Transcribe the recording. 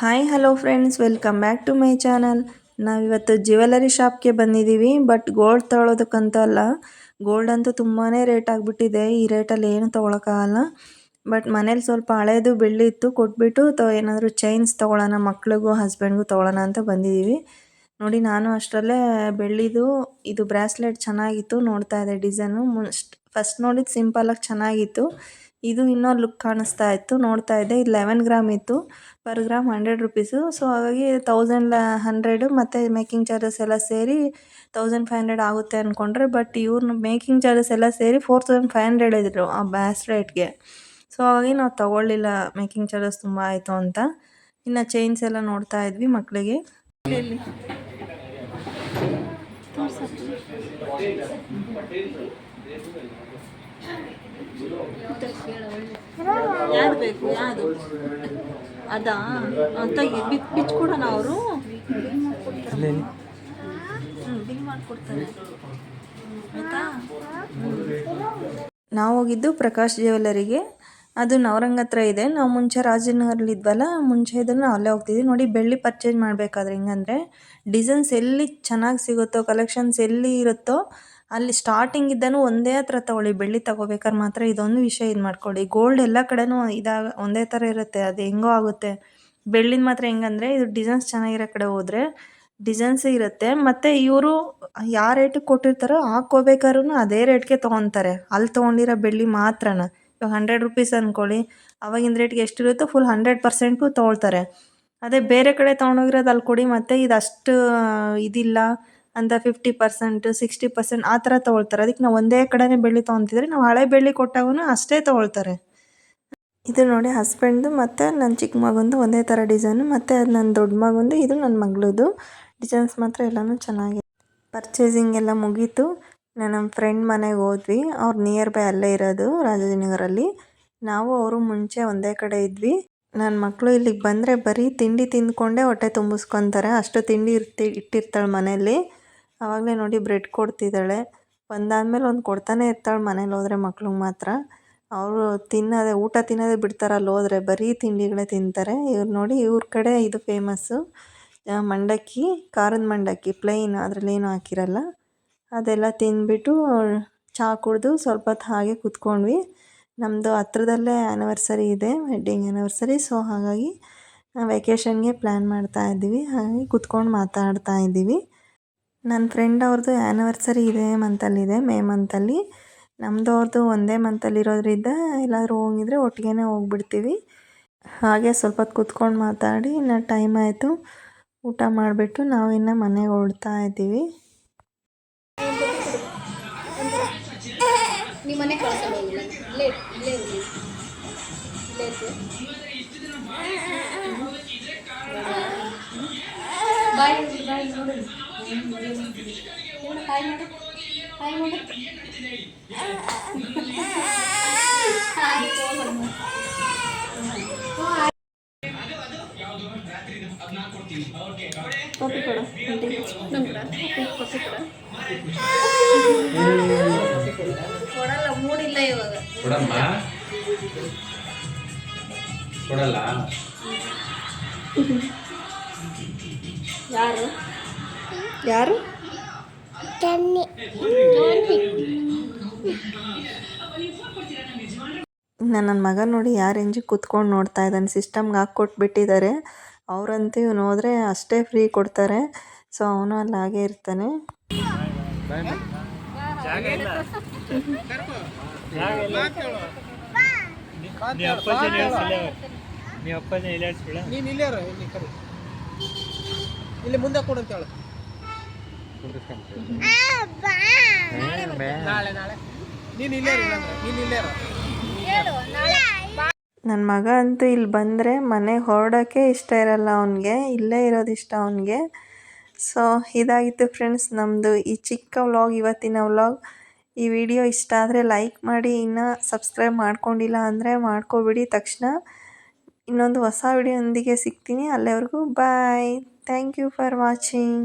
Hi hello friends welcome back to my channel ನಾವಿವತ್ತು jewellery ಶಾಪ್ಗೆ ಬಂದಿದ್ದೀವಿ ಬಟ್ ಗೋಲ್ಡ್ ತೊಗೊಳೋದಕ್ಕಂತ ಅಲ್ಲ. ಗೋಲ್ಡ್ ಅಂತೂ ತುಂಬಾ ರೇಟ್ ಆಗಿಬಿಟ್ಟಿದೆ. ಈ ರೇಟಲ್ಲಿ ಏನು ತೊಗೊಳಕ್ಕಾಗಲ್ಲ. ಬಟ್ ಮನೇಲಿ ಸ್ವಲ್ಪ ಹಳೇದು ಬೆಳ್ಳಿ ಇತ್ತು ಕೊಟ್ಬಿಟ್ಟು ತೊ ಏನಾದರೂ ಚೈನ್ಸ್ ತೊಗೊಳ್ಳೋಣ ಮಕ್ಳಿಗೂ ಹಸ್ಬೆಂಡ್ಗೂ ತೊಗೊಳ್ಳೋಣ ಅಂತ ಬಂದಿದ್ದೀವಿ. ನೋಡಿ, ನಾನು ಅಷ್ಟರಲ್ಲೇ ಬೆಳ್ಳಿದು ಇದು ಬ್ರಾಸ್ಲೆಟ್ ಚೆನ್ನಾಗಿತ್ತು, ನೋಡ್ತಾ ಇದೆ ಡಿಸೈನು. ಫಸ್ಟ್ ನೋಡಿದ್ದು ಸಿಂಪಲಾಗಿ ಚೆನ್ನಾಗಿತ್ತು. ಇದು ಇನ್ನೂ ಲುಕ್ ಕಾಣಿಸ್ತಾ ಇತ್ತು, ನೋಡ್ತಾ ಇದ್ದೆ ಇದು ಲೆವೆನ್ ಗ್ರಾಮ್ ಇತ್ತು, per gram hundred rupees. So, ಹಾಗಾಗಿ ತೌಸಂಡ್ ಹಂಡ್ರೆಡು ಮತ್ತು ಮೇಕಿಂಗ್ ಚಾರ್ಜಸ್ ಎಲ್ಲ ಸೇರಿ ತೌಸಂಡ್ ಫೈವ್ ಹಂಡ್ರೆಡ್ ಆಗುತ್ತೆ ಅಂದ್ಕೊಂಡ್ರೆ ಬಟ್ ಇವ್ರನ್ನ ಮೇಕಿಂಗ್ ಚಾರ್ಜಸ್ ಎಲ್ಲ ಸೇರಿ ಫೋರ್ ತೌಸಂಡ್ ಫೈವ್ ಹಂಡ್ರೆಡ್ ಇದ್ರು ಆ ಬ್ಯಾಸ್ಲೆಟ್ಗೆ ಸೊ, ಹಾಗಾಗಿ ನಾವು ತೊಗೊಳ್ಳಿಲ್ಲ ಮೇಕಿಂಗ್ ಚಾರ್ಜಸ್, ತುಂಬ ಆಯಿತು ಅಂತ. ಇನ್ನು ಚೈನ್ಸ್ ಎಲ್ಲ ನೋಡ್ತಾ ಇದ್ವಿ ಮಕ್ಕಳಿಗೆ ಬೇಕು ಅದಾ ಅವರು ಆಯಿತಾ ನಾವು ಹೋಗಿದ್ದು ಪ್ರಕಾಶ್ ಜ್ಯುವೆಲರಿಗೆ ಅದು ನವರಂಗ ಹತ್ರ ಇದೆ. ನಾವು ಮುಂಚೆ ರಾಜನಗರಲ್ಲಿ ಇದ್ವಲ್ಲ, ಮುಂಚೆ ಇದನ್ನು ಅಲ್ಲೇ ಹೋಗ್ತಿದ್ವಿ. ನೋಡಿ, ಬೆಳ್ಳಿ ಪರ್ಚೇಸ್ ಮಾಡಬೇಕಾದ್ರೆ ಹೆಂಗಂದ್ರೆ ಡಿಸೈನ್ಸ್ ಎಲ್ಲಿ ಚೆನ್ನಾಗಿ ಸಿಗುತ್ತೋ ಕಲೆಕ್ಷನ್ಸ್ ಎಲ್ಲಿ ಇರುತ್ತೋ, ಅಲ್ಲಿ ಸ್ಟಾರ್ಟಿಂಗ್ ಇದ್ದಾನು ಒಂದೇ ಹತ್ರ ತಗೊಳ್ಳಿ. ಬೆಳ್ಳಿ ತಗೋಬೇಕಾದ್ರೆ ಮಾತ್ರ ಇದೊಂದು ವಿಷಯ ಇದು ಮಾಡ್ಕೊಳ್ಳಿ. ಗೋಲ್ಡ್ ಎಲ್ಲ ಕಡೆನೂ ಇದಾಗ ಒಂದೇ ಥರ ಇರುತ್ತೆ. ಅದು ಹೆಂಗೋ ಆಗುತ್ತೆ. ಬೆಳ್ಳಿನ ಮಾತ್ರ ಹೆಂಗಂದ್ರೆ, ಇದು ಡಿಸೈನ್ಸ್ ಚೆನ್ನಾಗಿರೋ ಕಡೆ ಹೋದರೆ ಡಿಸೈನ್ಸ್ ಇರುತ್ತೆ. ಮತ್ತು ಇವರು ಯಾವ ರೇಟಿಗೆ ಕೊಟ್ಟಿರ್ತಾರೋ ಹಾಕ್ಕೋಬೇಕಾದ್ರೂ ಅದೇ ರೇಟ್ಗೆ ತೊಗೊತಾರೆ. ಅಲ್ಲಿ ತೊಗೊಂಡಿರೋ ಬೆಳ್ಳಿ ಮಾತ್ರನ. ಇವಾಗ ಹಂಡ್ರೆಡ್ ರುಪೀಸ್ ಅಂದ್ಕೊಳ್ಳಿ ಅವಾಗಿನ ರೇಟ್ಗೆ ಎಷ್ಟಿರುತ್ತೋ ಫುಲ್ ಹಂಡ್ರೆಡ್ ಪರ್ಸೆಂಟು ತೊಗೊಳ್ತಾರೆ. ಅದೇ ಬೇರೆ ಕಡೆ ತೊಗೊಂಡೋಗಿರೋದು ಅಲ್ಲಿ ಕೊಡಿ, ಮತ್ತು ಇದು ಅಷ್ಟು ಇದಿಲ್ಲ ಅಂತ ಫಿಫ್ಟಿ ಪರ್ಸೆಂಟ್ ಸಿಕ್ಸ್ಟಿ ಪರ್ಸೆಂಟ್ ಆ ಥರ ತೊಗೊಳ್ತಾರೆ. ಅದಕ್ಕೆ ನಾವು ಒಂದೇ ಕಡೆನೇ ಬೆಳ್ಳಿ ತೊಗೊತಿದ್ರೆ ನಾವು ಹಳೆ ಬೆಳ್ಳಿ ಕೊಟ್ಟಾಗೂ ಅಷ್ಟೇ ತೊಗೊಳ್ತಾರೆ. ಇದು ನೋಡಿ ಹಸ್ಬೆಂಡ್ದು ಮತ್ತು ನನ್ನ ಚಿಕ್ಕ ಮಗಂದು ಒಂದೇ ಥರ ಡಿಸೈನು ಮತ್ತು ಅದು ನನ್ನ ದೊಡ್ಡ ಮಗಂದು, ಇದು ನನ್ನ ಮಗಳದು. ಡಿಸೈನ್ಸ್ ಮಾತ್ರ ಎಲ್ಲನೂ ಚೆನ್ನಾಗಿದೆ ಪರ್ಚೇಸಿಂಗ್ ಎಲ್ಲ ಮುಗೀತು. ನಾನು ನಮ್ಮ ಫ್ರೆಂಡ್ ಮನೆಗೆ ಹೋದ್ವಿ. ಅವ್ರು ನಿಯರ್ ಬೈ ಅಲ್ಲೇ ಇರೋದು ರಾಜಾಜಿನಗರಲ್ಲಿ. ನಾವು ಅವರು ಮುಂಚೆ ಒಂದೇ ಕಡೆ ಇದ್ವಿ. ನನ್ನ ಮಕ್ಕಳು ಇಲ್ಲಿಗೆ ಬಂದರೆ ಬರೀ ತಿಂಡಿ ತಿಂದ್ಕೊಂಡೇ ಹೊಟ್ಟೆ ತುಂಬಿಸ್ಕೊತಾರೆ. ಅಷ್ಟು ತಿಂಡಿ ಇರ್ತಿ, ಇಟ್ಟಿರ್ತಾಳೆ ಮನೆಯಲ್ಲಿ. ಆವಾಗಲೇ ನೋಡಿ ಬ್ರೆಡ್ ಕೊಡ್ತಿದ್ದಾಳೆ. ಬಂದಾದಮೇಲೆ ಒಂದು ಕೊಡ್ತಾನೆ ಇರ್ತಾಳೆ ಮನೇಲಿ ಹೋದರೆ ಮಕ್ಳಿಗೆ ಮಾತ್ರ. ಅವರು ತಿನ್ನೋದೇ, ಊಟ ತಿನ್ನೋದೇ ಬಿಡ್ತಾರೆ ಅಲ್ಲಿ ಹೋದರೆ. ಬರೀ ತಿಂಡಿಗಳೇ ತಿಂತಾರೆ. ಇವ್ರು ನೋಡಿ ಇವ್ರ ಕಡೆ ಇದು ಫೇಮಸ್ಸು ಮಂಡಕ್ಕಿ, ಖಾರದ ಮಂಡಕ್ಕಿ ಪ್ಲೈನ್ ಅದರಲ್ಲೇನು ಹಾಕಿರಲ್ಲ. ಅದೆಲ್ಲ ತಿಂದ್ಬಿಟ್ಟು ಚಹಾ ಕುಡಿದು ಸ್ವಲ್ಪ ಹೊತ್ತು ಹಾಗೆ ಕೂತ್ಕೊಂಡ್ವಿ. ನಮ್ಮದು ಹತ್ರದಲ್ಲೇ ಆ್ಯನಿವರ್ಸರಿ ಇದೆ ವೆಡ್ಡಿಂಗ್ ಆ್ಯನಿವರ್ಸರಿ ಸೊ ಹಾಗಾಗಿ ವೆಕೇಷನ್ಗೆ ಪ್ಲ್ಯಾನ್ ಮಾಡ್ತಾ ಇದ್ದೀವಿ. ಹಾಗಾಗಿ ಕೂತ್ಕೊಂಡು ಮಾತಾಡ್ತಾ ಇದ್ದೀವಿ. ನನ್ನ ಫ್ರೆಂಡ್ ಅವ್ರದ್ದು ಆ್ಯನಿವರ್ಸರಿ ಇದೇ ಮಂತಲ್ಲಿದೆ ಮೇ ಮಂತಲ್ಲಿ ನಮ್ಮದು ಅವ್ರದ್ದು ಒಂದೇ ಮಂತಲ್ಲಿರೋದ್ರಿಂದ ಎಲ್ಲಾದರೂ ಹೋಗಿದ್ರೆ ಒಟ್ಟಿಗೆ ಹೋಗ್ಬಿಡ್ತೀವಿ. ಹಾಗೆ ಸ್ವಲ್ಪ ಹೊತ್ತು ಕೂತ್ಕೊಂಡು ಮಾತಾಡಿ, ಇನ್ನು ಟೈಮ್ ಆಯಿತು. ಊಟ ಮಾಡಿಬಿಟ್ಟು ನಾವು ಇನ್ನು ಮನೆಗೆ ಹೊರಡ್ತಾ ಇದ್ದೀವಿ. ನಿಮ್ಮ ಮನೆ ಕಳ್ಸಲ್ಲ ಇಲ್ಲೇ ಇಲ್ಲೇ ಇಲ್ಲೇ ಇರಲಿ ಇಲ್ಲೇ ಇರ್ತೀವಿ ಬಾಯ್ ಬಾಯ್ ನೋಡು. ಹಾಯ್ ಮಾಡು ಹಾಯ್ ಮಾಡು ಕಾಫಿ ಕೊಡು ಕಾಫಿ ಕೊಡ. ಕೊಡಲ್ಲ ಮೂಡಿಲ್ಲ ಇವಾಗ. ಕೊಡಮ್ಮ? ಕೊಡಲ್ಲ? ಯಾರು? ಯಾರು? ಇನ್ನು ನನ್ನ ಮಗ ನೋಡಿ ಯಾರು ರೇಂಜಿಗೆ ಕುತ್ಕೊಂಡು ನೋಡ್ತಾ ಇದ್ದಾನೆ ಸಿಸ್ಟಮ್ಗೆ ಹಾಕ್ಕೊಟ್ಬಿಟ್ಟಿದ್ದಾರೆ ಅವರಂತೂ ಇವನು ಹೋದರೆ ಅಷ್ಟೇ ಫ್ರೀ ಕೊಡ್ತಾರೆ. ಸೊ ಅವನು ಅಲ್ಲಿ ಹಾಗೆ ಇರ್ತಾನೆ. ನೀನು ಇಲ್ಲೇ ಇರು, ಇಲ್ಲಿ ಕಡೆ ಇಲ್ಲಿ ಮುಂದೆ ಕೊಡು ಅಂತ ಹೇಳು. ನಾಳೆ ನಾಳೆ ನೀನು ಇಲ್ಲೇ ಇರು ಇಲ್ಲಾಂದ್ರೆ. ನೀನು ಇಲ್ಲೇ ನನ್ನ ಮಗ ಅಂತೂ ಇಲ್ಲಿ ಬಂದರೆ ಮನೆಗೆ ಹೊರಡೋಕ್ಕೆ ಇಷ್ಟ ಇರಲ್ಲ ಅವನಿಗೆ ಇಲ್ಲೇ ಇರೋದು ಇಷ್ಟ ಅವನಿಗೆ. ಸೊ ಇದಾಗಿತ್ತು ಫ್ರೆಂಡ್ಸ್ ನಮ್ಮದು ಈ ಚಿಕ್ಕ ವ್ಲಾಗ್ ಇವತ್ತಿನ ವ್ಲಾಗ್ ಈ ವಿಡಿಯೋ ಇಷ್ಟ ಆದರೆ ಲೈಕ್ ಮಾಡಿ, ಇನ್ನು ಸಬ್ಸ್ಕ್ರೈಬ್ ಮಾಡ್ಕೊಂಡಿಲ್ಲ ಅಂದರೆ ಮಾಡ್ಕೊಬಿಡಿ. ತಕ್ಷಣ ಇನ್ನೊಂದು ಹೊಸ ವಿಡಿಯೋದೊಂದಿಗೆ ಸಿಗ್ತೀನಿ. ಅಲ್ಲಿವರೆಗೂ bye thank you for watching